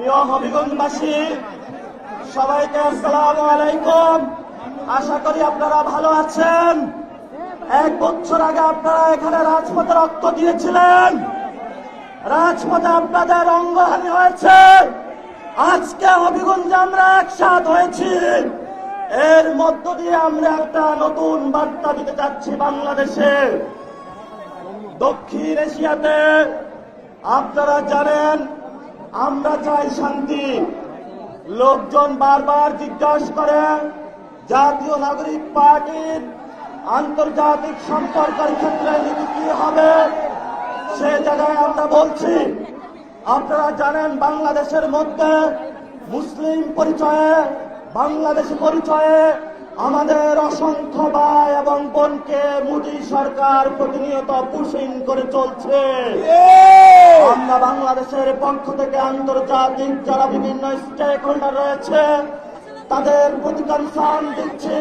প্রিয় হবিগঞ্জবাসী, সবাইকে আসসালাম আলাইকুম। আশা করি আপনারা ভালো আছেন। এক বছর আগে আপনারা এখানে রাজপথে রক্ত দিয়েছিলেন। রাজপথে আপনাদের অঙ্গহানি হয়েছে। আজকে হবিগঞ্জে আমরা একসাথ হয়েছি। এর মধ্য দিয়ে আমরা একটা নতুন বার্তা দিতে চাচ্ছি বাংলাদেশে। দক্ষিণ এশিয়াতে আপনারা জানেন আমরা চাই শান্তি। লোকজন বারবার জিজ্ঞাসা করে, জাতীয় নাগরিক পার্টির আন্তর্জাতিক সম্পর্কের ক্ষেত্রে নীতি কি হবে? সে জায়গায় আমরা বলছি, আপনারা জানেন বাংলাদেশের মধ্যে মুসলিম পরিচয়ে, বাংলাদেশি পরিচয়ে আমাদের অসংখ্য ভাই এবং মোদী সরকার প্রতিনিয়ত পুষিং করে চলছে। আমরা বাংলাদেশের পক্ষ থেকে আন্তর্জাতিক যারা বিভিন্ন স্টেক হোল্ডার রয়েছে তাদের প্রতি কনসার্ন দিচ্ছে।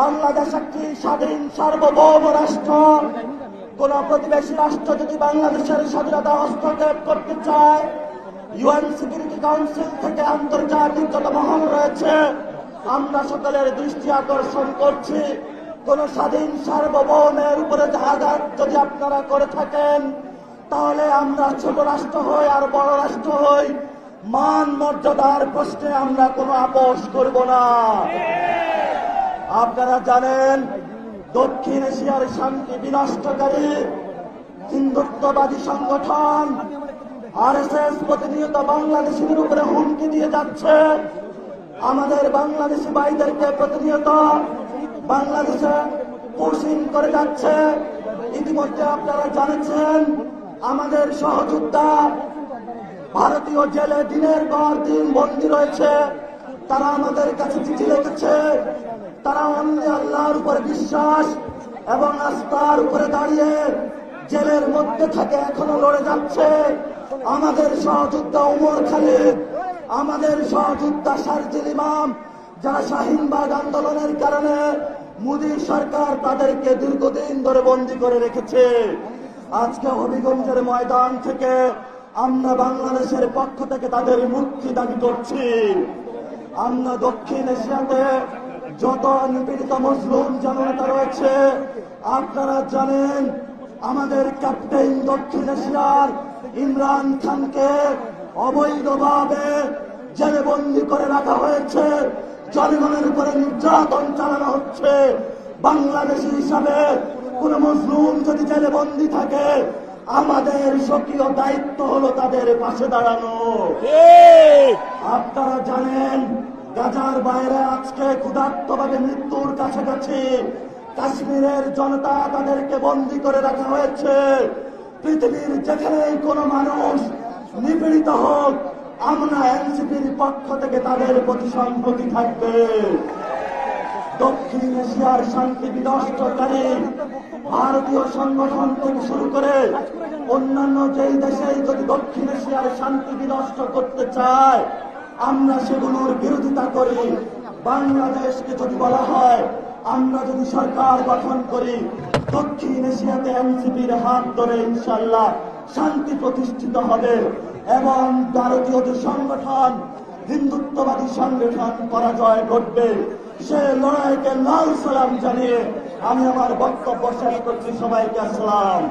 বাংলাদেশ একটি স্বাধীন সার্বভৌম রাষ্ট্র। কোন প্রতিবেশী রাষ্ট্র যদি বাংলাদেশের স্বাধীনতা হস্তক্ষেপ করতে চায় ইউএন সিকিউরিটি কাউন্সিল থেকে আন্তর্জাতিক যত মহল রয়েছে আমরা সকলের দৃষ্টি আকর্ষণ করছি। কোন স্বাধীন সার্বভৌমের উপরে আঘাত যদি আপনারা করে থাকেন, তাহলে আমরা ছোট রাষ্ট্র হই আর বড় রাষ্ট্র হই। মান মর্যাদার প্রশ্নে আমরা কোনো আপোষ করব না। আপনারা জানেন, দক্ষিণ এশিয়ার শান্তি বিনষ্টকারী হিন্দুত্ববাদী সংগঠন আর এস এস প্রতিনিয়ত বাংলাদেশিদের উপরে হুমকি দিয়ে যাচ্ছে। আমাদের বাংলাদেশি ভাইদেরকে প্রতিনিয়ত বাংলাদেশে পুশিং করে যাচ্ছে। ইতিমধ্যে আপনারা জানেছেন, আমাদের সহযোদ্ধা ভারতীয় জেলে দিনের পর দিন বন্দী রয়েছে। তারা আমাদের কাছে চিঠি লিখেছে। তারা অন্য আল্লাহর উপরে বিশ্বাস এবং আস্থার উপরে দাঁড়িয়ে জেলের মধ্যে থাকে এখনও লড়ে যাচ্ছে। আমাদের সহযোদ্ধা উমর খালিদ, আমাদের সহযোদ্ধা শারজিল ইমাম যারা শাহিনবাগ আন্দোলনের কারণে মোদী সরকার তাদেরকে দীর্ঘদিন ধরে বন্দী করে রেখেছে। আজকে হবিগঞ্জের ময়দান থেকে আমরা বাংলাদেশের পক্ষ থেকে তাদের মুক্তি দাবি করছি। আমরা দক্ষিণ এশিয়াতে যত নিপীড়িত মুসলিম জনতা রয়েছে, আপনারা জানেন আমাদের ক্যাপ্টেন দক্ষিণ এশিয়ার ইমরান খানকে অবৈধভাবে জেলে বন্দি করে রাখা হয়েছে। জনগণের উপরে নির্যাতন চালানো হচ্ছে। বাংলাদেশি হিসাবে কোন মজলুম যদি জেলে বন্দি থাকে, আমাদের স্বকীয় দায়িত্ব হলো তাদের পাশে দাঁড়ানো। আপনারা জানেন, গাজার বাইরে আজকে ক্ষুধার্তভাবে মৃত্যুর কাছাকাছি কাশ্মীরের জনতা তাদেরকে বন্দি করে রাখা হয়েছে। পৃথিবীর যেখানেই কোনো মানুষ নিপীড়িত হোক আমরা এনসিপির পক্ষ থেকে তাদের প্রতি সম্পত্তি থাকবে। দক্ষিণ এশিয়ার শান্তি বিনষ্টকারী ভারতীয় সংগঠন থেকে শুরু করে অন্যান্য যেই দেশেই যদি দক্ষিণ এশিয়ার শান্তি বিনষ্ট করতে চায়, আমরা সেগুলোর বিরোধিতা করি। বাংলাদেশকে যদি বলা হয়, আমরা যদি সরকার গঠন করি দক্ষিণ এশিয়াতে এনসিপির হাত ধরে ইনশাল্লাহ শান্তি প্রতিষ্ঠিত হবে এবং ভারতীয় যে সংগঠন, হিন্দুত্ববাদী সংগঠন পরাজয় ঘটবে, সে লড়াইকে লাল সালাম জানিয়ে আমি আমার বক্তব্য শেষ করছি। সবাইকে আসসালাম।